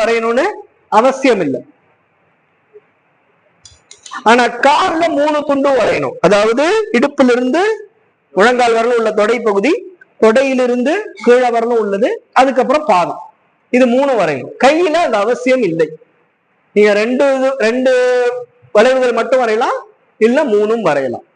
வரையணும்னு அவசியம் இல்லை ஆனா கால்ல மூணு துண்டும் வரையணும் அதாவது இடுப்பிலிருந்து முழங்கால் வரலும் உள்ள தொடை பகுதி தொடையிலிருந்து கீழே வரலும் உள்ளது அதுக்கப்புறம் பாதம். இது மூணு வரையணும். கையில அது அவசியம் இல்லை. நீங்க ரெண்டு இது ரெண்டு வளைவுகள் மட்டும் வரையலாம் இல்ல மூணும் வரையலாம்.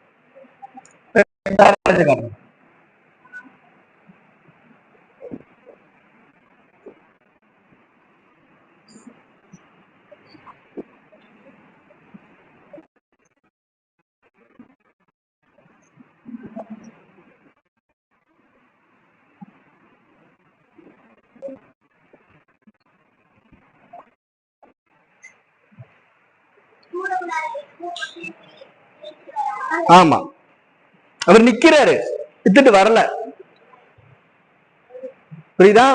ஆமா. அவர் நிக்கிறாரு. வித்துட்டு வரல. புரியுதா?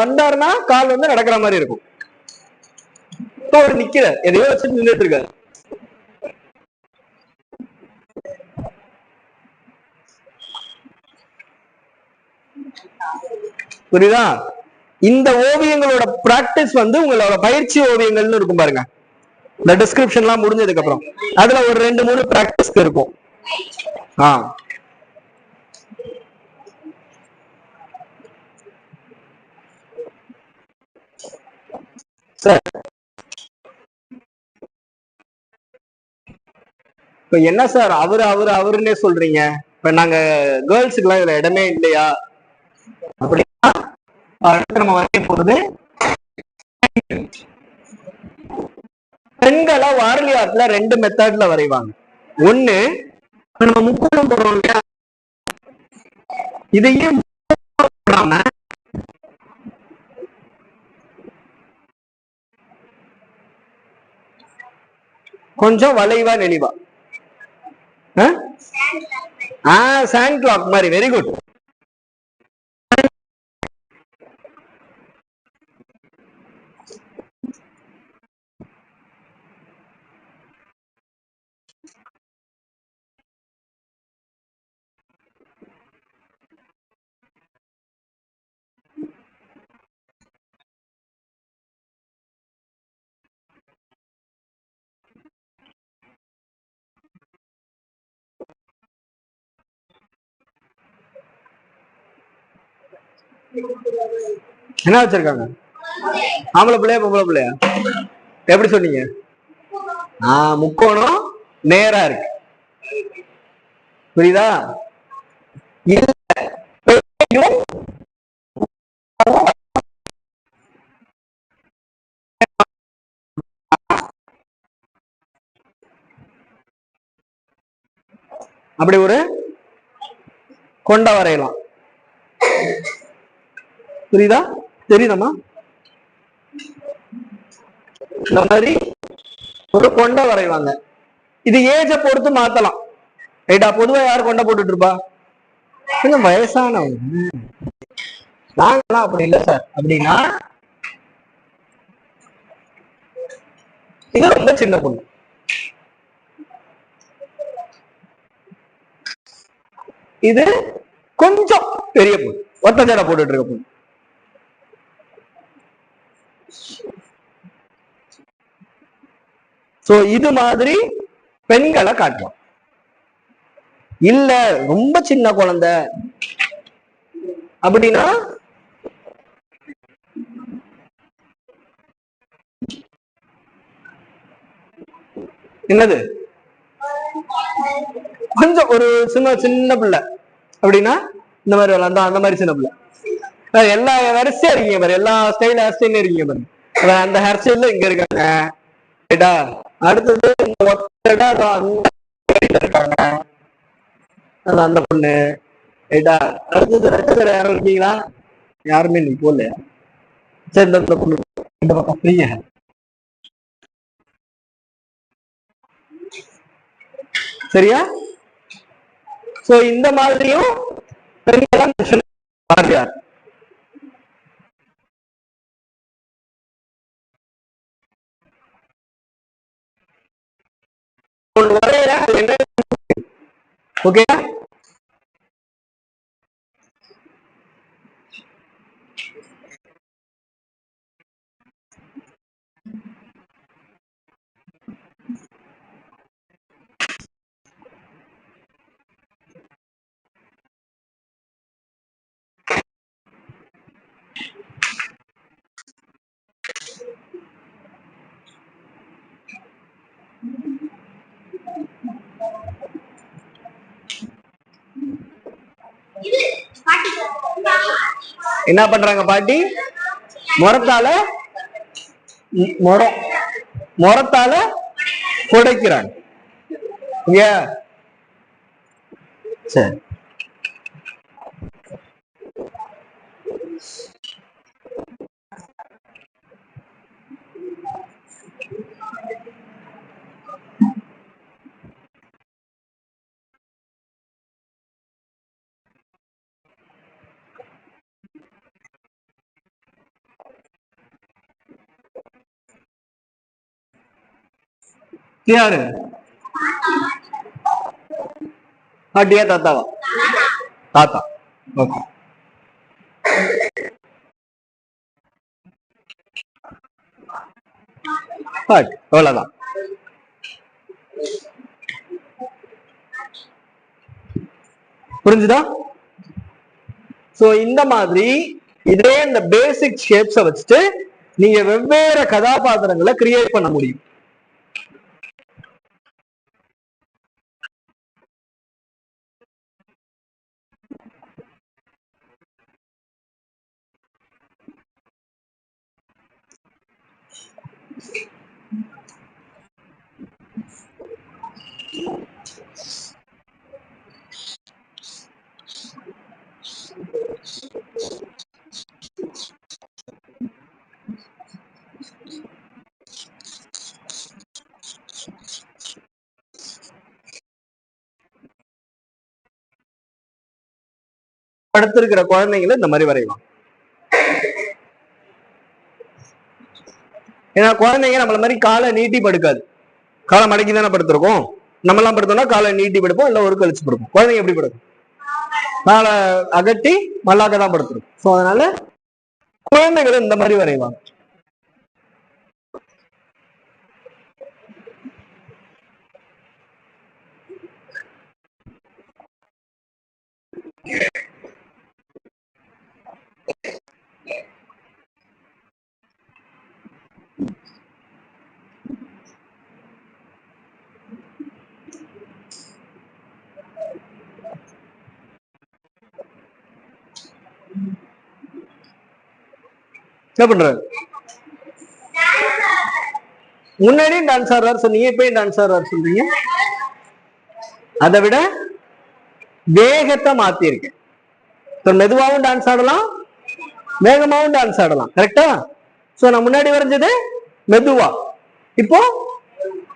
வந்தாருன்னா கால் வந்து நடக்கிற மாதிரி இருக்கும். இப்போ அவர் நிக்கிறார். எதையோ வச்சு நின்றுட்டு இருக்காரு. புரியுதா? இந்த ஓவியங்களோட பிராக்டிஸ் வந்து உங்களோட பயிற்சி ஓவியங்கள்னு இருக்கும் பாருங்க. இந்த டிஸ்கிரிப்ஷன்லாம் முடிஞ்சதுக்கு அப்புறம் அதுல ஒரு ரெண்டு மூணு பிராக்டிஸ் இருக்கும். ஆ. சார். இப்ப என்ன சார் அவரு அவரு அவருன்னே சொல்றீங்க. இப்ப நாங்க கேர்ள்ஸுக்குலாம் இதுல இடமே இல்லையா? அப்படின்னா நம்ம வரைய போகுது பெண்களை வாரலி ஆர்ட்ல ரெண்டு மெத்தட்ல வரைவாங்க. ஒண்ணு நம்ம முக்கோணம் போடுறோம் இல்லையா? இதையும் போடாம கொஞ்சம் வளைவா நெளிவா. ஆஹ் சாண்ட் கிளாக் மாதிரி. வெரி குட் என்ன வச்சிருக்காங்க? ஆம்பளை பிள்ளையா பொம்பளை பிள்ளையா? எப்படி சொன்னீங்க? ஆஹ் முக்கோணம் நேரா இருக்கு. புரியுதா? அப்படி ஒரு கொண்ட வரையலாம். புரியுதா? தெரியுதம்மா? இந்த மாதிரி ஒரு கொண்டை வரைவாங்க. இது ஏஜ பொறுத்து மாத்தலாம். ரைட்டா பொதுவா யார் கொண்டை போட்டுட்டு இருப்பா கொஞ்சம் வயசானவங்க. நாங்களாம் அப்படி இல்லை சார். அப்படின்னா இது ரொம்ப சின்ன பொண்ணு. இது கொஞ்சம் பெரிய பொண்ணு. ஒத்தஞ்சடை போட்டுட்டு இருக்க பொண்ணு. சோ இது மாதிரி பெண்களை காட்டுறோம். இல்ல ரொம்ப சின்ன குழந்தை. அப்படின்னா என்னது? கொஞ்சம் ஒரு சின்ன சின்ன பிள்ளை. அப்படின்னா இந்த மாதிரி விளாண்டா அந்த மாதிரி சின்ன பிள்ளை. எல்லா வரிசையா இருக்கீங்க பாரு. எல்லா ஸ்டைல் ஹேர் ஸ்டைலும் இருக்கீங்க பாரு. அந்த ஹேர் ஸ்டைல்ல இங்க இருக்காங்க. ரைட்டா? அடுத்தது இந்த அந்த இருக்காங்க. அந்த பொண்ணு. ரைட்டா? அடுத்தது ரெட்ட யாரும் இருக்கீங்களா? யாருமே நீ போல சரி இந்த பொண்ணு. இந்த பக்கம் ஃப்ரீயா சரியா? சோ இந்த மாதிரியும் பெண்களா பாரதியார் ஒண்ணு வரையறேன், அது என்ன ஓகே என்ன பண்றாங்க பாட்டி? முரத்தால ம், முறம் புடைக்கிறாங்க. சரி. யாரு? பாட்டியா தாத்தாவா? தாத்தா. ஓகே. பாட்டு அவ்வளவுதான் புரிஞ்சுதா? சோ இந்த மாதிரி இதே இந்த பேசிக் ஷேப்ஸ வச்சுட்டு நீங்க வெவ்வேறு கதாபாத்திரங்களை கிரியேட் பண்ண முடியும். படுத்திருக்கிற குழந்தைங்களை இந்த மாதிரி வரையலாம். ஏன்னா குழந்தைங்க நம்மள மாதிரி காலை நீட்டி படுக்காது. காலை மடக்கி தானே படுத்திருக்கோம். நம்ம எல்லாம் படுத்தோம்னா காலை நீட்டி படுப்போம் இல்லை ஒரு கழிச்சு படுப்போம். குழந்தைங்க எப்படி படுக்கும்? காலை அகட்டி மல்லாக்க தான் படுத்துருக்கும். ஸோ அதனால குழந்தைகள் இந்த மாதிரி வரைவாங்க. என்ன பண்றாரு? முன்னாடியும் டான்ஸ் ஆடுறாரு சொன்னீங்க இப்பயும் டான்ஸ் ஆடுறாரு சொல்றீங்க. அதை விட வேகத்தை மாத்திருக்கேன் மெதுவாகவும் மெதுவாவும் டான்ஸ் ஆடலாம் வேகமாவும் டான்ஸ் ஆடலாம். கரெக்டா சோ நான் முன்னாடி வரைஞ்சது மெதுவா. இப்போ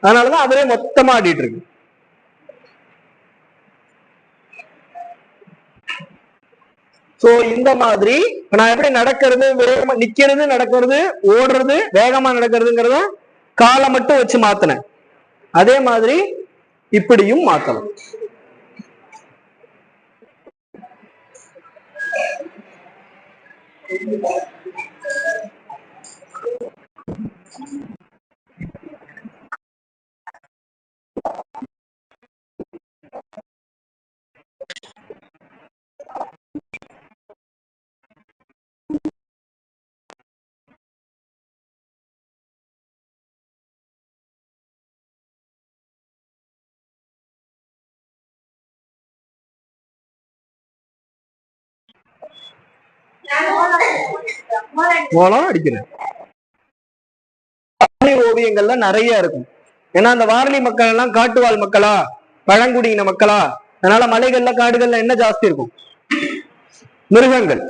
அதனாலதான் அவரே மொத்தமா ஆடிட்டு இருக்கு. சோ இந்த மாதிரி நான் எப்படி நடக்கிறது வேகமா நிக்கிறது நடக்கிறது ஓடுறது வேகமா நடக்கிறதுங்கிறத காலை மட்டும் வச்சு மாத்தினேன். அதே மாதிரி இப்படியும் மாத்தலாம். அடிக்கிறேன் ஓவியங்கள்ல நிறைய இருக்கும். ஏன்னா அந்த வாரணி மக்கள் எல்லாம் காட்டுவாழ் மக்களா? பழங்குடியின மக்களா? அதனால மலைகள்ல காடுகள்ல என்ன ஜாஸ்தி இருக்கும்? மிருகங்கள்.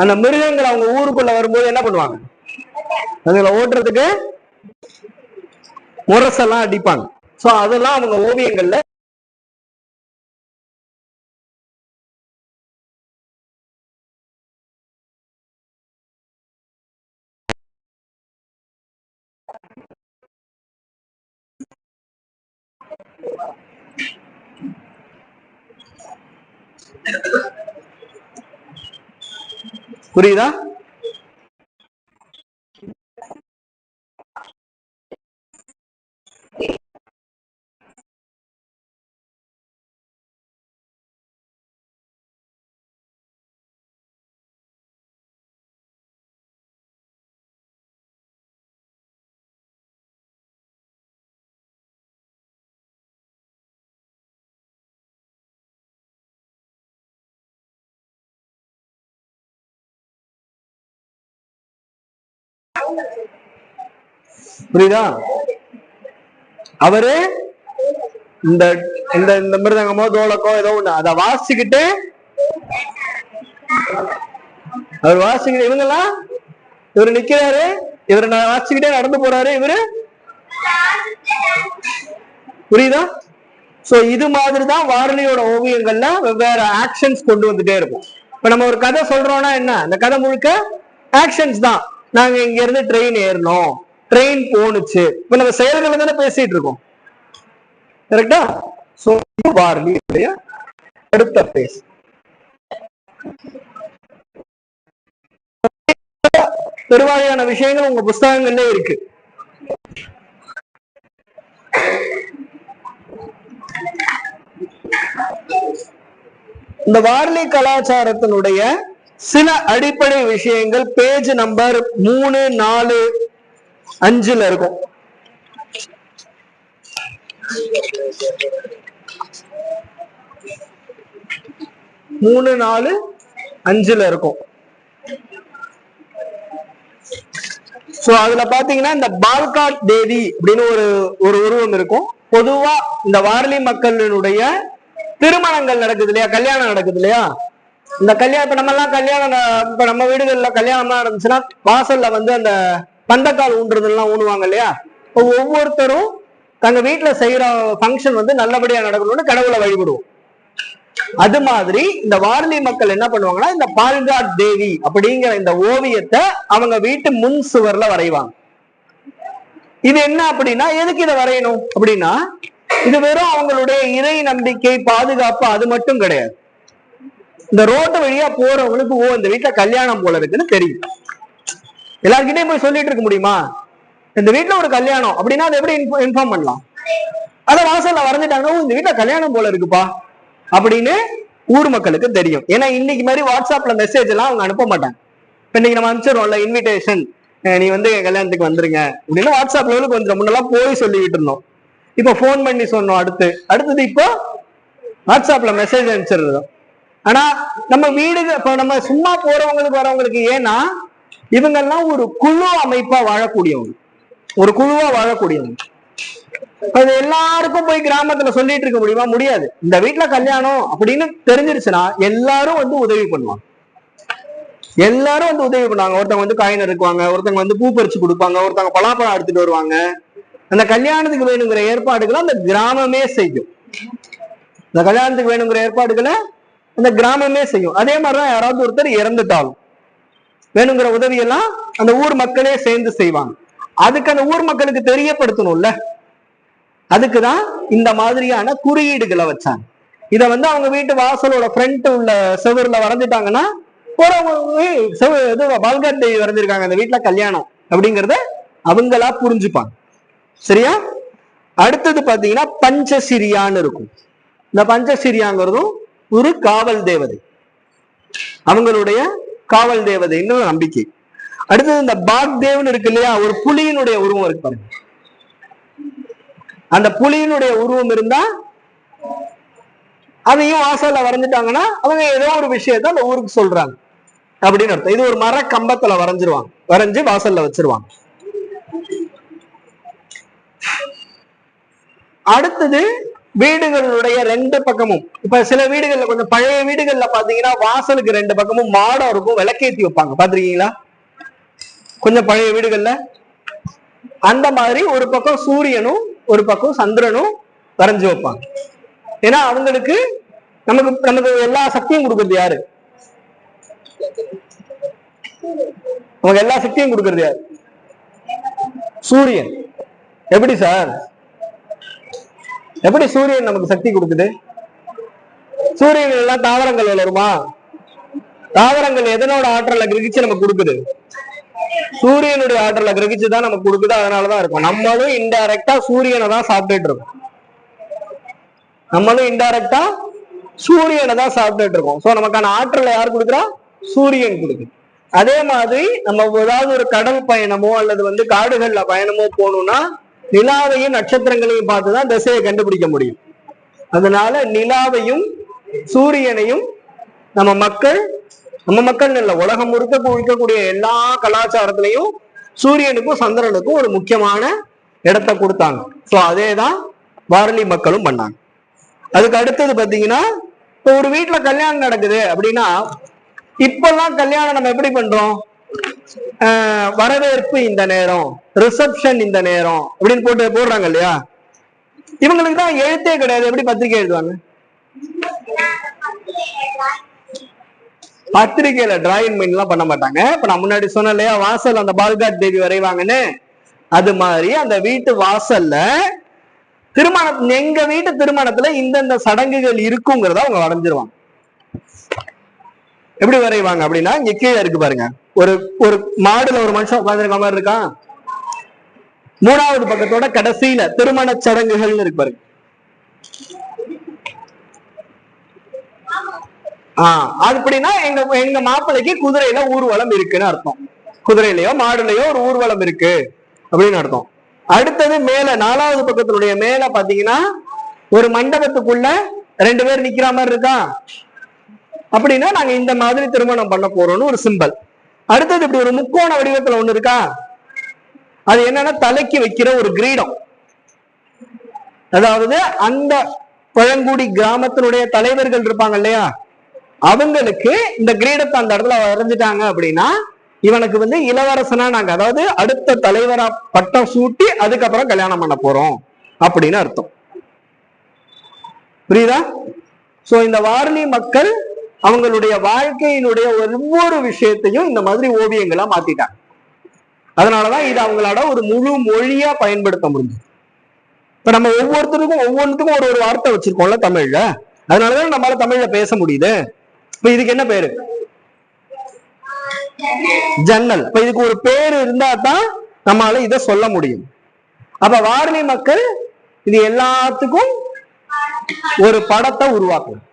அந்த மிருகங்கள் அவங்க ஊருக்குள்ள வரும்போது என்ன பண்ணுவாங்க? அதுல ஓட்டுறதுக்கு முரசெல்லாம் அடிப்பாங்க. சோ அதெல்லாம் அவங்க ஓவியங்கள்ல புரியுதா? புரியுதா? அவரு இந்த இந்த இந்த மிருதங்கமோ தோலக்கோ ஏதோ ஒண்ணு அதை வாசிச்சுக்கிட்டு அவர் வாசிக்கிட்டு இவங்கெல்லாம் இவர் நிக்கிறாரு இவர் வாசிச்சுக்கிட்டே நடந்து போறாரு இவரு புரியுதா? சோ இது மாதிரி தான் வாரணியோட ஓவியங்கள்ல வெவ்வேறு ஆக்ஷன்ஸ் கொண்டு வந்துட்டே இருக்கும். இப்ப நம்ம ஒரு கதை சொல்றோம்னா என்ன? அந்த கதை முழுக்க ஆக்ஷன்ஸ் தான். நாங்க இங்க இருந்து ட்ரெயின் ஏறணும். ட்ரெயின் போனுச்சு இப்ப நம்ம செயல்களை தானே பேசிட்டு இருக்கோம். கரெக்டா சோ வாரணி அடுத்த பேஸ் பெருவாரியான விஷயங்கள் உங்க புஸ்தகங்கள்ல இருக்கு. இந்த வார்லி கலாச்சாரத்தினுடைய சில அடிப்படை விஷயங்கள் பேஜ் நம்பர் மூணு நாலு அஞ்சுல இருக்கும். மூணு நாலு அஞ்சுல இருக்கும். சோ அதுல பாத்தீங்கன்னா இந்த பால்காட் தேவி அப்படின்னு ஒரு ஒரு உருவம் இருக்கும். பொதுவா இந்த வாரலி மக்களினுடைய திருமணங்கள் நடக்குது இல்லையா? கல்யாணம் நடக்குது இல்லையா? இந்த கல்யாணம் இப்ப நம்ம எல்லாம் கல்யாணம் இப்ப நம்ம வீடுகள்ல கல்யாணம்லாம் நடந்துச்சுன்னா வாசல்ல வந்து அந்த பந்தக்கால் ஊன்றுறதெல்லாம் ஊனுவாங்க இல்லையா? இப்போ ஒவ்வொருத்தரும் தங்க வீட்டுல செய்யற ஃபங்க்ஷன் வந்து நல்லபடியா நடக்கணும்னு கடவுளை வழிபடுவோம். அது மாதிரி இந்த வார்லி மக்கள் என்ன பண்ணுவாங்கன்னா இந்த பால்காட் தேவி அப்படிங்கிற இந்த ஓவியத்தை அவங்க வீட்டு முன் சுவர்ல வரைவாங்க. இது என்ன அப்படின்னா எதுக்கு இதை வரையணும் அப்படின்னா இது வெறும் அவங்களுடைய இறை நம்பிக்கை பாதுகாப்பு அது மட்டும் கிடையாது. இந்த ரோட்டு வழியா போறவங்களுக்கு ஓ இந்த வீட்டுல கல்யாணம் போல இருக்குன்னு தெரியும். எல்லாருக்கிட்டையும் போய் சொல்லிட்டு இருக்க முடியுமா? இந்த வீட்டுல ஒரு கல்யாணம் அப்படின்னா அதை எப்படி இன்ஃபார்ம் பண்ணலாம்? அத வாசல்ல வரைஞ்சிட்டாங்க இந்த வீட்டுல கல்யாணம் போல இருக்குப்பா அப்படின்னு ஊர் மக்களுக்கு தெரியும். ஏன்னா இன்னைக்கு மாதிரி வாட்ஸ்அப்ல மெசேஜ் எல்லாம் அவங்க அனுப்ப மாட்டாங்க. இப்ப இன்னைக்கு நம்ம அனுப்பிச்சிடுவோம்ல இன்விடேஷன் நீ வந்து என் கல்யாணத்துக்கு வந்துருங்க அப்படின்னு வாட்ஸ்அப் லெவலுக்கு வந்துடும் முன்னெல்லாம் போய் சொல்லிக்கிட்டு இருந்தோம். இப்போ ஃபோன் பண்ணி சொன்னோம் அடுத்து. அடுத்தது இப்போ வாட்ஸ்அப்ல மெசேஜ் அனுப்பிச்சிடுறோம். ஆனா நம்ம வீடு இப்ப நம்ம சும்மா போறவங்களுக்கு வரவங்களுக்கு ஏன்னா இவங்கெல்லாம் ஒரு குழு அமைப்பா வாழக்கூடியவங்க. ஒரு குழுவா வாழக்கூடியவங்க. அது எல்லாருக்கும் போய் கிராமத்துல சொல்லிட்டு இருக்க முடியுமா? முடியாது. இந்த வீட்டுல கல்யாணம் அப்படின்னு தெரிஞ்சிருச்சுன்னா எல்லாரும் வந்து உதவி பண்ணுவாங்க. எல்லாரும் வந்து உதவி பண்ணுவாங்க. ஒருத்தவங்க வந்து காயின் இருக்குவாங்க ஒருத்தவங்க வந்து பூ பறிச்சு கொடுப்பாங்க ஒருத்தவங்க பலாப்பழம் எடுத்துட்டு வருவாங்க. அந்த கல்யாணத்துக்கு வேணுங்கிற ஏற்பாடுகளை அந்த கிராமமே செய்யும். இந்த கல்யாணத்துக்கு வேணுங்கிற ஏற்பாடுகளை அந்த கிராமமே செய்யும். அதே மாதிரிதான் யாராவது ஒருத்தர் இறந்துட்டாலும். வேணுங்கிற உதவியெல்லாம் அந்த ஊர் மக்களே சேர்ந்து செய்வாங்க. அதுக்கு அந்த ஊர் மக்களுக்கு தெரியப்படுத்தணும்ல. அதுக்குதான் இந்த மாதிரியான குறியீடுகளை வச்சாங்க. இத வந்து அவங்க வீட்டு வாசலோட ஃப்ரண்ட் உள்ள செவருல வரைஞ்சிட்டாங்கன்னா ஒரு இது பால்கார் தேவி வரைஞ்சிருக்காங்க அந்த வீட்டுல கல்யாணம் அப்படிங்கறத அவங்களா புரிஞ்சுப்பாங்க. சரியா? அடுத்தது பாத்தீங்கன்னா பஞ்சசிரியான்னு இருக்கும். இந்த பஞ்சசிரியாங்கிறதும் ஒரு காவல் தேவதை. அவங்களுடைய காவல் தேவதைன்னு நம்பிக்கை. அடுத்தது இந்த பாக்தேவ்னு இருக்கு இல்லையா ஒரு புலியினுடைய உருவம் இருக்கு பாருங்க. அந்த புலியினுடைய உருவம் இருந்தா அதையும் வாசல்ல வரைஞ்சிட்டாங்கன்னா அவங்க ஏதோ ஒரு விஷயத்த அந்த ஊருக்கு சொல்றாங்க. அப்படின்னு அர்த்தம். இது ஒரு மர கம்பத்துல வரைஞ்சிருவாங்க. வரைஞ்சு வாசல்ல வச்சிருவாங்க. அடுத்தது வீடுகளுடைய ரெண்டு பக்கமும். இப்ப சில வீடுகள்ல கொஞ்சம் பழைய வீடுகள்ல பாத்தீங்கன்னா வாசலுக்கு ரெண்டு பக்கமும் மாடம் இருக்கும் விளக்கேத்தி வைப்பாங்க. பாத்திருக்கீங்களா? கொஞ்சம் பழைய வீடுகள்ல. அந்த மாதிரி ஒரு பக்கம் சூரியனும் ஒரு பக்கம் சந்திரனும் வரைஞ்சு வைப்பாங்க. ஏன்னா அவங்களுக்கு நமக்கு நமக்கு எல்லா சக்தியும் கொடுக்கறது யாரு? அவங்க எல்லா சக்தியும் கொடுக்கறது யாரு? சூரியன். எப்படி சார்? எப்படி சூரியன் நமக்கு சக்தி கொடுக்குது? சூரியன் எல்லாம் தாவரங்கள் வளருமா? தாவரங்கள் எதனோட ஆற்றலை கிரகிச்சு நமக்கு கொடுக்குது? சூரியனுடைய ஆற்றலை கிரகிச்சு தான் நமக்கு கொடுக்குது அதனாலதான் இருக்கும். நம்மளும் இன்டைரக்டா சூரியனை தான் சாப்பிட்டுட்டு இருக்கோம். நம்மளும் இன்டைரக்டா சூரியனை தான் சாப்பிட்டுட்டு இருக்கோம். சோ நமக்கான ஆற்றலை யார் கொடுக்குறா? சூரியன் கொடுக்குது. அதே மாதிரி நம்ம ஏதாவது ஒரு கடல் பயணமோ அல்லது வந்து காடுகள்ல பயணமோ போகணும்னா நிலாவையும் நட்சத்திரங்களையும் பார்த்துதான் திசையை கண்டுபிடிக்க முடியும். அதனால நிலாவையும் சூரியனையும் நம்ம மக்கள் நம்ம மக்கள் இல்ல உலகம் முழுக்க இருக்கக்கூடிய எல்லா கலாச்சாரத்திலையும் சூரியனுக்கும் சந்திரனுக்கும் ஒரு முக்கியமான இடத்த கொடுத்தாங்க. ஸோ அதே தான் வாரலி மக்களும் பண்ணாங்க. அதுக்கு அடுத்தது பார்த்தீங்கன்னா இப்போ ஒரு வீட்டில் கல்யாணம் நடக்குது அப்படின்னா இப்பெல்லாம் கல்யாணம் நம்ம எப்படி பண்றோம்? வரவேற்பு இந்த நேரம் ரிசப்ஷன் இந்த நேரம் அப்படின்னு போட்டு போடுறாங்க இல்லையா? இவங்களுக்கு தான் எழுத்தே கிடையாது. எப்படி பத்திரிக்கை எழுதுவாங்க? பத்திரிக்கையில டிராயிங் எல்லாம் பண்ண மாட்டாங்க. இப்ப நான் முன்னாடி சொன்னேன் இல்லையா வாசல் அந்த பால்காட் தேவி வரைவாங்கன்னு? அது மாதிரி அந்த வீட்டு வாசல்ல திருமணம் எங்க வீட்டு திருமணத்துல இந்தந்த சடங்குகள் இருக்குங்கிறத அவங்க வரைஞ்சிருவாங்க. எப்படி வரைவாங்க அப்படின்னா இங்க கீழே இருக்கு பாருங்க. ஒரு ஒரு மாடுல ஒரு மனுஷன் உட்காந்துருக்க மாதிரி இருக்கான் மூணாவது பக்கத்தோட கடைசியில திருமண சடங்குகள்னு இருக்கு பாருங்க. ஆஹ் அது அப்படின்னா எங்க எங்க மாப்பிள்ளைக்கு குதிரையில ஊர்வலம் இருக்குன்னு அர்த்தம். குதிரையிலயோ மாடுலயோ ஒரு ஊர்வலம் இருக்கு அப்படின்னு அர்த்தம். அடுத்தது மேல நாலாவது பக்கத்தினுடைய மேல பாத்தீங்கன்னா ஒரு மண்டபத்துக்குள்ள ரெண்டு பேர் நிக்கிற மாதிரி இருக்கா? அப்படின்னா நாங்க இந்த மாதிரி திருமணம் பண்ண போறோம்னு ஒரு சிம்பல் அடுத்தது இப்படி ஒரு முக்கோண வடிவத்துல ஒண்ணு இருக்கா? அது என்னன்னா தலைக்கு வைக்கிற ஒரு கிரீடம். அதாவது அந்த பழங்குடி கிராமத்தினுடைய தலைவர்கள் இருப்பாங்க இல்லையா? அவங்களுக்கு இந்த கிரீடத்தை அந்த இடத்துல வரைஞ்சிட்டாங்க அப்படின்னா இவனுக்கு வந்து இளவரசனா நாங்க அதாவது அடுத்த தலைவரா பட்டம் சூட்டி அதுக்கப்புறம் கல்யாணம் பண்ண போறோம் அப்படின்னு அர்த்தம். புரியுதா? சோ இந்த வாரணி மக்கள் அவங்களுடைய வாழ்க்கையினுடைய ஒவ்வொரு விஷயத்தையும் இந்த மாதிரி ஓவியங்களா மாத்திட்டாங்க. அதனாலதான் இது அவங்களோட ஒரு முழு மொழியா பயன்படுத்த முடிஞ்சது. இப்ப நம்ம ஒவ்வொருத்தருக்கும் ஒவ்வொன்றுத்துக்கும் ஒரு ஒரு வார்த்தை வச்சிருக்கோம்ல தமிழ்ல. அதனாலதான் நம்மளால தமிழ்ல பேச முடியுது. இப்ப இதுக்கு என்ன பேரு? ஜன்னல். இப்ப இதுக்கு ஒரு பேர் இருந்தா தான் நம்மளால இதை சொல்ல முடியும். அப்ப வாரணி மக்கள் இது எல்லாத்துக்கும் ஒரு படத்தை உருவாக்கணும்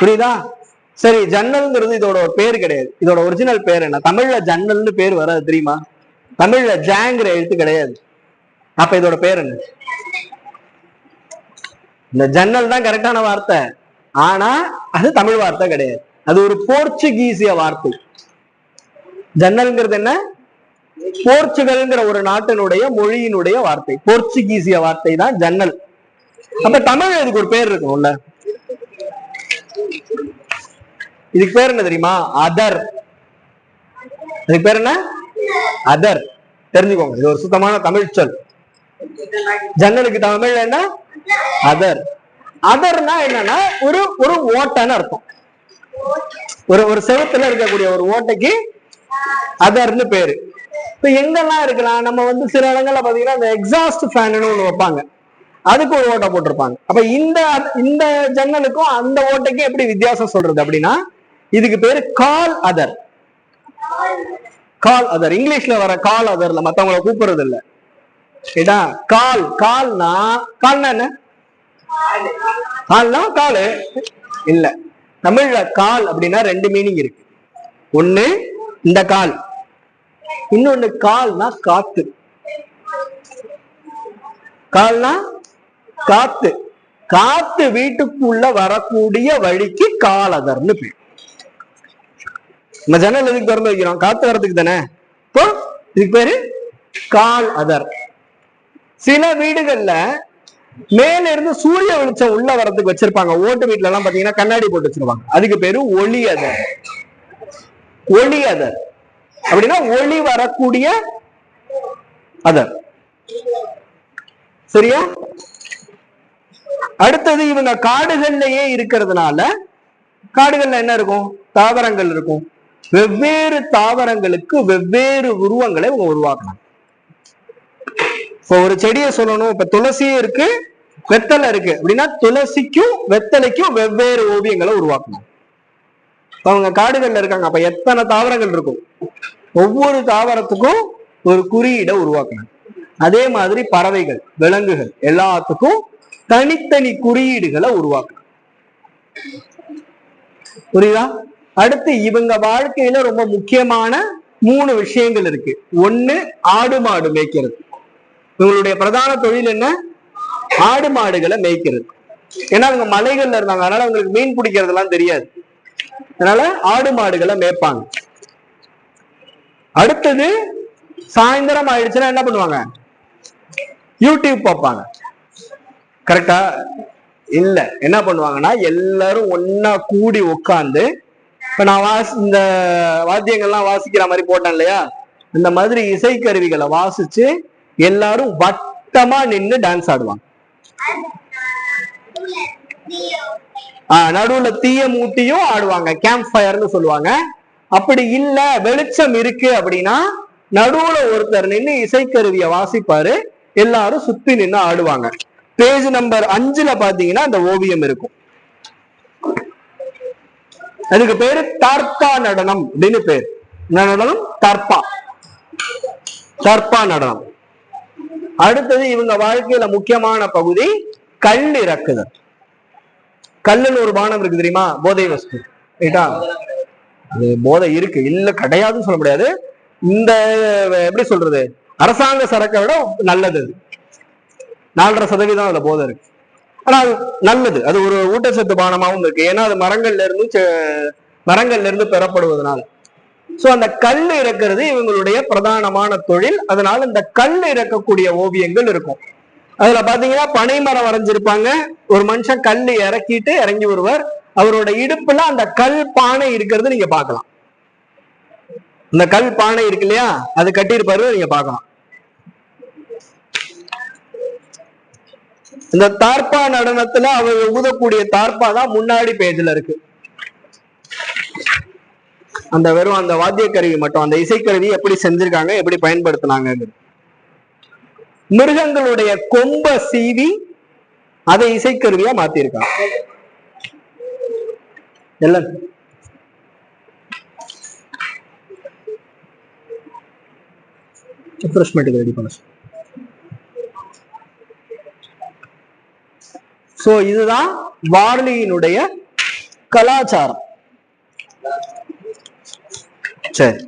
புரியுதா? சரி ஜன்னல்ங்கிறது இதோட ஒரு பேர் கிடையாது. இதோட ஒரிஜினல் பேர் என்ன? தமிழ்ல ஜன்னல்னு பேர் வராது தெரியுமா? தமிழ்ல ஜாங்கிற எழுத்து கிடையாது. அப்ப இதோட பேர் என்ன? இந்த ஜன்னல் தான் கரெக்டான வார்த்தை. ஆனா அது தமிழ் வார்த்தை கிடையாது. அது ஒரு போர்ச்சுகீசிய வார்த்தை. ஜன்னல்ங்கிறது என்ன? போர்ச்சுகல்ங்கிற ஒரு நாட்டினுடைய மொழியினுடைய வார்த்தை. போர்ச்சுகீசிய வார்த்தை தான் ஜன்னல். அப்ப தமிழ் இதுக்கு ஒரு பேர் இருக்கும்ல? இதுக்கு பேர் என்ன தெரியுமா? அதர் இதுக்கு பேர் என்ன? அதர் தெரிஞ்சுக்கோங்க. இது ஒரு சுத்தமான தமிழ் சொல். ஜன்னலுக்கு தமிழ் என்ன? அதர் அதர்னா என்னன்னா ஒரு ஒரு ஓட்டைன்னு அர்த்தம். ஒரு ஒரு செவத்துல இருக்கக்கூடிய ஒரு ஓட்டைக்கு அதர்னு பேரு. இப்ப எங்கெல்லாம் இருக்கலாம்? நம்ம வந்து சில இடங்கள்ல பாத்தீங்கன்னா இந்த எக்ஸாஸ்ட் ஃபேன் ஒண்ணு வைப்பாங்க. அதுக்கு ஒரு ஓட்டை போட்டிருப்பாங்க. அப்ப இந்த இந்த ஜன்னலுக்கும் அந்த ஓட்டைக்கும் எப்படி வித்தியாசம் சொல்றது அப்படின்னா இதுக்கு பேரு கால் அதர். கால் அதர். இங்கிலீஷ்ல வர கால் அதர்ல மத்தவங்கள கூப்பிடுறது இல்ல சரிடா? கால். கால்னா கால்னா என்ன? கால்னா காலு. இல்ல. தமிழ்ல கால் அப்படின்னா ரெண்டு மீனிங் இருக்கு. ஒண்ணு இந்த கால். இன்னொன்னு கால்னா காத்து. கால்னா காத்து. காத்து வீட்டுக்குள்ள வரக்கூடிய வழிக்கு காலதர்னு பேர். நம்ம ஜன்னல் எதுக்கு திறந்து வைக்கிறோம்? காத்து வர்றதுக்கு தானே? இப்போ இதுக்கு பேரு கால் அதர். சில வீடுகள்ல மேல இருந்து சூரிய வெளிச்சம் உள்ள வரதுக்கு வச்சிருப்பாங்க. ஓட்டு வீட்டுல எல்லாம் பாத்தீங்கன்னா கண்ணாடி போட்டு வச்சிருப்பாங்க அதுக்கு பேரு ஒளி அதர். ஒளி அதர். அப்படின்னா ஒளி வரக்கூடிய அதர். சரியா? அடுத்தது இவங்க காடுகள்லயே இருக்கிறதுனால காடுகள்ல என்ன இருக்கும்? தாவரங்கள் இருக்கும். வெவ்வேறு தாவரங்களுக்கு வெவ்வேறு உருவங்களை இவங்க உருவாக்கலாம். இப்போ ஒரு செடியை சொல்லணும். இப்ப துளசியே இருக்கு வெத்தலை இருக்கு. அப்படின்னா துளசிக்கும் வெத்தலைக்கும் வெவ்வேறு ஓவியங்களை உருவாக்கணும் அவங்க காடுகள்ல இருக்காங்க. அப்ப எத்தனை தாவரங்கள் இருக்கும்? ஒவ்வொரு தாவரத்துக்கும் ஒரு குறியீடை உருவாக்கணும் அதே மாதிரி பறவைகள் விலங்குகள் எல்லாத்துக்கும் தனித்தனி குறியீடுகளை உருவாக்கணும் புரியுதா? அடுத்து இவங்க வாழ்க்கையில ரொம்ப முக்கியமான மூணு விஷயங்கள் இருக்கு. ஒண்ணு ஆடு மாடு மேய்க்கிறது. இவங்களுடைய பிரதான தொழில் என்ன? ஆடு மாடுகளை மேய்க்கிறது. ஏன்னா அவங்க மலைகள்ல இருந்தாங்க. அதனால அவங்களுக்கு மீன் பிடிக்கிறதுலாம் தெரியாது. அதனால ஆடு மாடுகளை மேய்ப்பாங்க. அடுத்தது சாயந்தரம் ஆயிடுச்சுன்னா என்ன பண்ணுவாங்க? யூடியூப் பார்ப்பாங்க. கரெக்டா இல்ல. என்ன பண்ணுவாங்கன்னா எல்லாரும் ஒன்னா கூடி உட்காந்து இப்ப நான் வாசி இந்த வாத்தியங்கள்லாம் வாசிக்கிற மாதிரி போட்டேன் இல்லையா? இந்த மாதிரி இசைக்கருவிகளை வாசிச்சு எல்லாரும் வட்டமா நின்னு டான்ஸ் ஆடுவாங்க. ஆஹ் நடுவுல தீய மூட்டியும் ஆடுவாங்க. கேம்ப் ஃபயர்னு சொல்லுவாங்க. அப்படி இல்ல வெளிச்சம் இருக்கு அப்படின்னா நடுவுல ஒருத்தர் நின்னு இசைக்கருவிய வாசிப்பாரு. எல்லாரும் சுத்தி நின்னு ஆடுவாங்க. பேஜ் நம்பர் அஞ்சுல பாத்தீங்கன்னா அந்த ஓவியம் இருக்கும். அதுக்கு பேரு தர்பா நடனம் அப்படின்னு பேர். என்ன நடனம்? தர்பா தர்பா நடனம். அடுத்தது இவங்க வாழ்க்கையில முக்கியமான பகுதி கல் இறக்குதல். கல்லுன்னு ஒரு பானம் இருக்கு தெரியுமா? போதை வஸ்து. ரைட்டா? போதை இருக்கு. இல்ல கிடையாதுன்னு சொல்ல முடியாது. இந்த எப்படி சொல்றது? அரசாங்க சரக்கை விட நல்லது அது. நாலரை சதவீதம் அதுல போதை இருக்கு. ஆனா அது நல்லது. அது ஒரு ஊட்டச்சத்து பானமாவும் இருக்கு. ஏன்னா அது மரங்கள்ல இருந்து மரங்கள்ல இருந்து பெறப்படுவதனால. சோ அந்த கல் இறக்குறது இவங்களுடைய பிரதானமான தொழில். அதனால இந்த கல் இறக்கக்கூடிய ஓவியங்கள் இருக்கும். அதுல பாத்தீங்கன்னா பனைமரம் வரைஞ்சிருப்பாங்க. ஒரு மனுஷன் கல் இறக்கிட்டு இறங்கி வருவார். அவரோட இடுப்புல அந்த கல் பானை இருக்கிறது நீங்க பாக்கலாம் இந்த கல் பானை இருக்கு இல்லையா? அது கட்டியிருப்பாரு நீங்க பாக்கலாம் இந்த தார்ப்பா நடனத்துல அவர் ஊதக்கூடிய தார்ப்பா தான் முன்னாடி பேஜ்ல இருக்கு. அந்த வெறும் அந்த வாத்தியக்கருவி மட்டும் அந்த இசைக்கருவி எப்படி செஞ்சிருக்காங்க எப்படி பயன்படுத்தினாங்க மிருகங்களுடைய கொம்ப சீவி அதை இசைக்கருவியா மாத்திருக்காங்க எல்லாம். ரெடி பண்ண. சோ இதுதான் வார்லியினுடைய கலாச்சாரம். சரி.